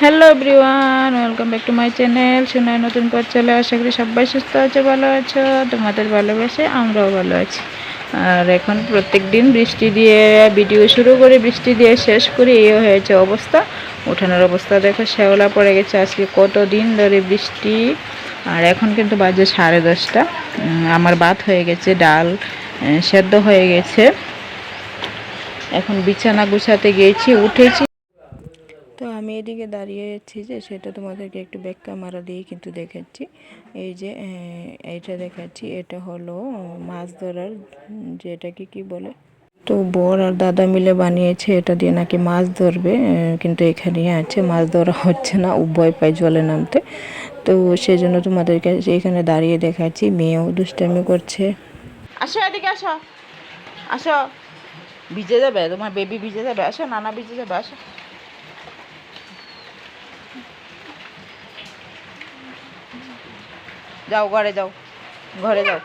Hello everyone, welcome back to my channel. সোনায় নতুন পর চলে, আশা করি সবাই সুস্থ আছে, ভালো আছো, তোমাদের ভালোবাসে, আমরাও ভালো আছি। আর এখন প্রত্যেক দিন বৃষ্টি দিয়ে ভিডিও শুরু করে, বৃষ্টি দিয়ে শেষ করি, এই হয়েছে অবস্থা। উঠানোর অবস্থা দেখো, শ্যাওলা পড়ে গেছে, আজকে কত দিন ধরে বৃষ্টি। আর এখন কিন্তু বাজে সাড়ে দশটা। আমার ভাত হয়ে গেছে, ডাল সেদ্ধ হয়ে গেছে। এখন বিছানা গুছাতে গিয়েছি, উঠেছি। তো আমি এদিকে দাঁড়িয়েছি যে সেটা তোমাদেরকে একটু ব্যাক মারা দিয়ে কিন্তু দেখাচ্ছি। এই যে এইটা দেখাচ্ছি, এটা হলো মাছ ধরার, যেটাকে কি বলে? তো বর আর দাদা মিলে বানিয়েছে এটা দিয়ে নাকি মাছ ধরবে কিন্তু এখানে আছে, মাছ ধরা হচ্ছে না উভয় পায় জলে নামতে। তো সেই জন্য তোমাদেরকে এখানে দাঁড়িয়ে দেখাচ্ছি, মেয়েও দুষ্টামি করছে। আসো এদিকে আসো। আসো। ভিজে যাবে, তোমার বেবি ভিজে যাবে, আসো, নানা ভিজে যাবে, আসো। যাও, ঘরে যাও ঘরে যাও।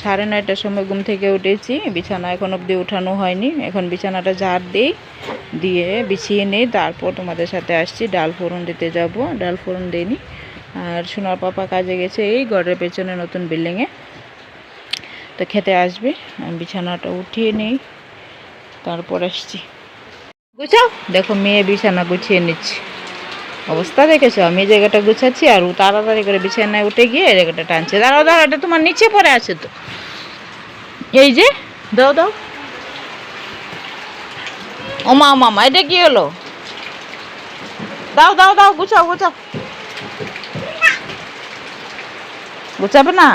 সাড়ে নয়টার সময় ঘুম থেকে উঠেছি, বিছানা এখন অবধি উঠানো হয়নি। এখন বিছানাটা ঝাড় দিই, দিয়ে বিছিয়ে নিই। তারপর তোমাদের সাথে আসছি, ডাল ফোড়ন দিতে যাব। ডাল ফোড়ন দিইনি। আর সোনার পাপা কাজে গেছে এই ঘরের পেছনে নতুন বিল্ডিংয়ে। তো খেতে আসবে। আমি বিছানাটা উঠিয়ে নেই, তারপর আসছি। গুছাও? দেখো মেয়ে বিছানা গুছিয়ে নিচ্ছে। অবস্থা দেখেছ? আমি এই জায়গাটা গুছাচ্ছি আর ও তাড়াতাড়ি করে বিছানায় উঠে গিয়ে এই জায়গাটা টানছে। দাঁড়াও দাঁড়াও, এটা তোমার নিচে পড়ে আছে তো। এই যে, দাও দাও। ও মা মামা এটা কি হলো? দাও দাও দাও, গুছাও গুছাও। গুছাবে না?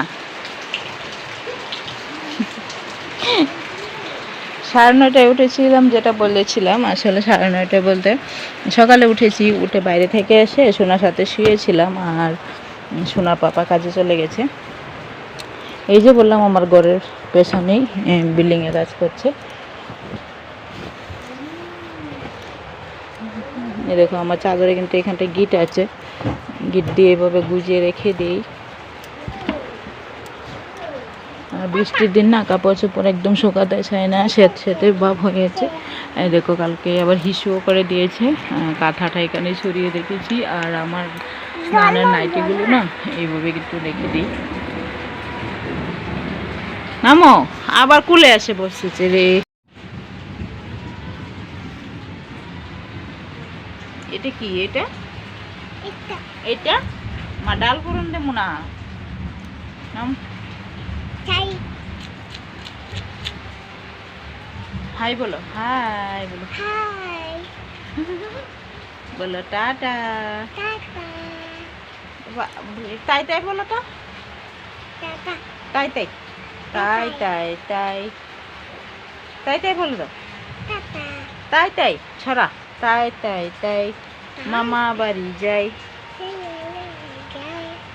সাড়ে নয়টায় উঠেছিলাম, যেটা বলেছিলাম আসলে সাড়ে নয়টায় বলতে, সকালে উঠেছি, উঠে বাইরে থেকে এসে সোনার সাথে শুয়েছিলাম আর সোনার পাপা কাজে চলে গেছে। এই যে বললাম, আমার ঘরের পেছনেই বিল্ডিংয়ে কাজ করছে। দেখো, আমার চাদরে কিন্তু এখানটায় গিট আছে। গিট দিয়ে এভাবে গুজিয়ে রেখে দিই আর বৃষ্টির দিন না কাপড় চোপড় একদম শুকাতে চায় না স্যাঁত স্যাঁতে ভাব হয়ে গেছে। এই দেখো কালকে আবার হিসুও করে দিয়েছে কাঁথাটা এখানে ছড়িয়ে রেখেছি আর আমার স্নানের নাইটিগুলো না এইভাবে একটু রেখে দিই। নামো আবার কুলে আসে বসেছে রে। এটা কি এটা? এটা। মা ডাল করুন দেবো না। নাম হাই বলো। হাই বলো। হাই বলো টাটা। তাই তাই বলো তো। তাই তাই। তাই তাই তাই। তাই তাই বলো তো। তাই তাই। ছড়া। তাই তাই তাই। মামা বাড়ি যাই।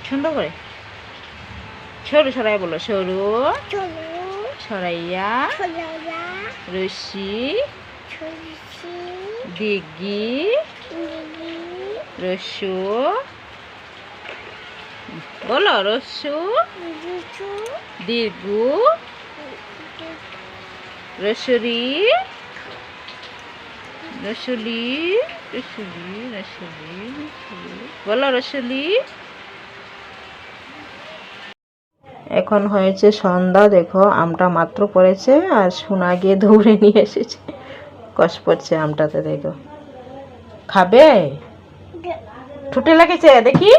সুন্দর করে। সরু সরাই বলো। সরু। সরাইয়া রশি দিঘি রসু বলো রসু দীর্ঘ রসুরি রসুলি রসুলি রসুলি বলো রসুলি। এখন হয়েছে সন্ধ্যা, দেখো আমটা মাত্র পড়েছে আর সোনা গিয়ে দৌড়ে নিয়ে এসেছে। কষ পড়ছে আমটাতে, দেখো। খাবে? ঠুটে লেগেছে, দেখি।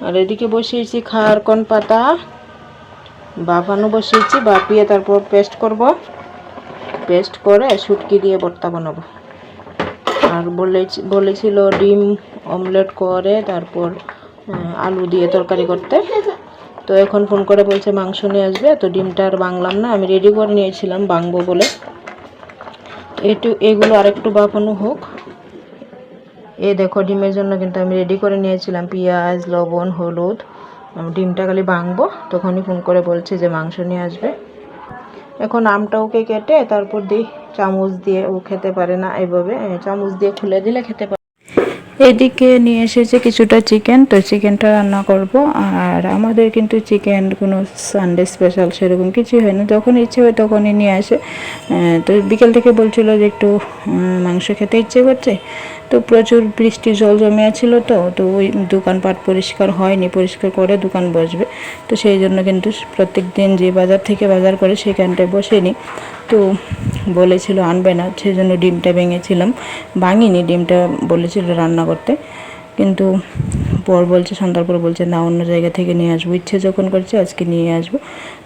আর এদিকে বসিয়েছি খাওয়ার কোন পাতা। বাপানো বসিয়েছি, বাপিয়ে তারপর পেস্ট করব। পেস্ট করে শুটকি দিয়ে ভর্তা বানাবো। আর বলেছি বলেছিল ডিম অমলেট করে, তারপর আলু দিয়ে তরকারি করতে। তো এখন ফোন করে বলছে মাংস নিয়ে আসবে তো ডিমটা আর বাংলাম না আমি রেডি করে নিয়েছিলাম বাংবো বলে। একটু এগুলো আরেকটু বাপানো হোক। এ দেখো ডিমের জন্য কিন্তু আমি রেডি করে নিয়েছিলাম পেঁয়াজ লবণ হলুদ ডিমটা খালি ভাঙবো তখনই ফোন করে বলছে যে মাংস নিয়ে আসবে। এখন আমটা ওকে কেটে তারপর দিই চামচ দিয়ে ও খেতে পারে না এইভাবে এ, চামচ দিয়ে খুলে দিলে খেতে পারে। এদিকে নিয়ে এসেছে কিছুটা চিকেন তো চিকেনটা রান্না করব। আর আমাদের কিন্তু চিকেন কোনো সানডে স্পেশাল সেরকম কিছুই হয় না। যখন ইচ্ছে হয় তখনই নিয়ে আসে। তো বিকেল থেকে বলছিল যে একটু মাংস খেতে ইচ্ছে করছে। তো প্রচুর বৃষ্টি, জল জমে আছিল তো তো ওই দোকানপাট পরিষ্কার হয়নি। পরিষ্কার করে দোকান বসবে। তো সেই জন্য কিন্তু প্রত্যেক দিন যে বাজার থেকে বাজার করে সেখানটায় বসেনি তো বলেছিল আনবে না সেই জন্য ডিমটা ভেঙেছিলাম। ভাঙিনি, ডিমটা বলেছিল রান্না করতে। কিন্তু পর বলছে, সন্ধ্যার পর বলছে, না, অন্য জায়গা থেকে নিয়ে আসব। ইচ্ছে যখন করছে, আজকে নিয়ে আসব।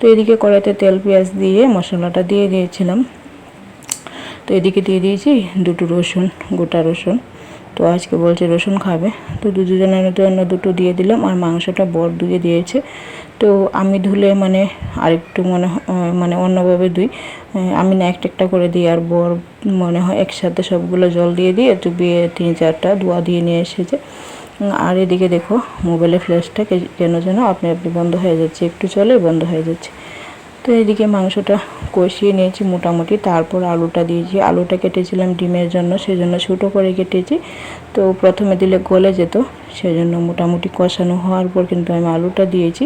তো এদিকে কড়াইতে তেল, পেঁয়াজ দিয়ে মশলাটা দিয়ে দিয়েছিলাম। তো এদিকে দিয়ে দিয়েছি দুটো রসুন, গোটা রসুন। তো আজকে বলছে রসুন খাবে। তো দুজনের জন্য দুটো দিয়ে দিলাম, আর মাংসটা বর ধুয়ে দিয়েছে। তো আমি ধুলে মানে আরেকটু মনে মানে অন্যভাবে ধুই। আমি না একটা একটা করে দিই আর বর মনে হয় একসাথে সবগুলো জল দিয়ে দিয়ে বিয়ে তিন চারটা ধোয়া দিয়ে নিয়ে এসেছে। আর এদিকে দেখো মোবাইলের ফ্ল্যাশটা কে- যেন যেন আপনি আপনি বন্ধ হয়ে যাচ্ছে, একটু চলে বন্ধ হয়ে যাচ্ছে। তো এদিকে মাংসটা কষিয়ে নিয়েছি মোটামুটি। তারপর আলুটা দিয়েছি। আলুটা কেটেছিলাম ডিমের জন্য, সেজন্য ছোটো করে কেটেছি। তো প্রথমে দিলে গলে যেত, সেজন্য মোটামুটি কষানো হওয়ার পর কিন্তু আমি আলুটা দিয়েছি।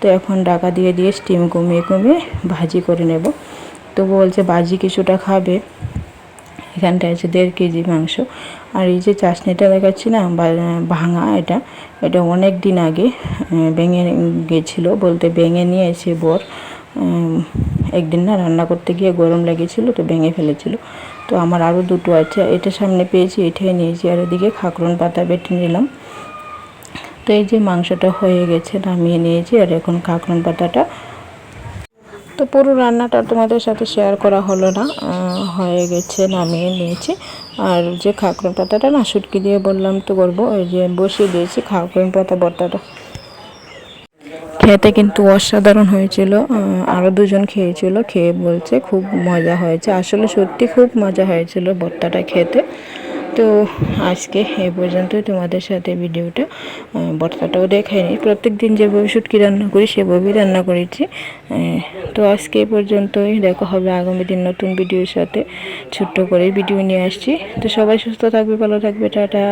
তো এখন ডাকা দিয়ে দিয়ে স্টিম কমিয়ে কমিয়ে ভাজি করে নেব। তো বলছে ভাজি কিছুটা খাবে। এখানটা আছে দেড় কেজি মাংস। আর এই যে চাশনিটা দেখাচ্ছি না ভাঙা এটা এটা অনেক দিন আগে ভেঙে গেছিল বলতে ভেঙে নিয়ে এসে বর। একদিন না রান্না করতে গিয়ে গরম লেগেছিল, তো ভেঙে ফেলেছিল। তো আমার আরও দুটো আছে, এটা সামনে পেয়েছি, এটাই নিয়েছি, আর এদিকে খাকরন পাতা বেটে নিলাম। তো এই যে মাংসটা হয়ে গেছে, নামিয়ে নিয়েছি, আর এখন খাকরন পাতাটা। তো পুরো রান্নাটা তোমাদের সাথে শেয়ার করা হলো না হয়ে গেছে, নামিয়ে নিয়েছি। আর যে খাকরন পাতাটা না, শুটকি দিয়ে বললাম তো করব, ওই যে বসিয়ে দিয়েছি খাকরন পাতা ভর্তাটা খেতে কিন্তু অসাধারণ হয়েছিল আরও দুজন খেয়েছিল, খেয়ে বলছে খুব মজা হয়েছে। আসলে সত্যি খুব মজা হয়েছিল ভর্তাটা খেতে। তো আজকে এ পর্যন্তই তোমাদের সাথে ভিডিওটা ভর্তাটাও দেখাইনি প্রত্যেক দিন যেভাবে শুটকি রান্না করি সেভাবেই রান্না করেছি। তো আজকে এ পর্যন্তই। দেখা হবে আগামী দিন নতুন ভিডিওর সাথে। ছোট্ট করে ভিডিও নিয়ে আসছি। তো সবাই সুস্থ থাকবে, ভালো থাকবে। টাটা।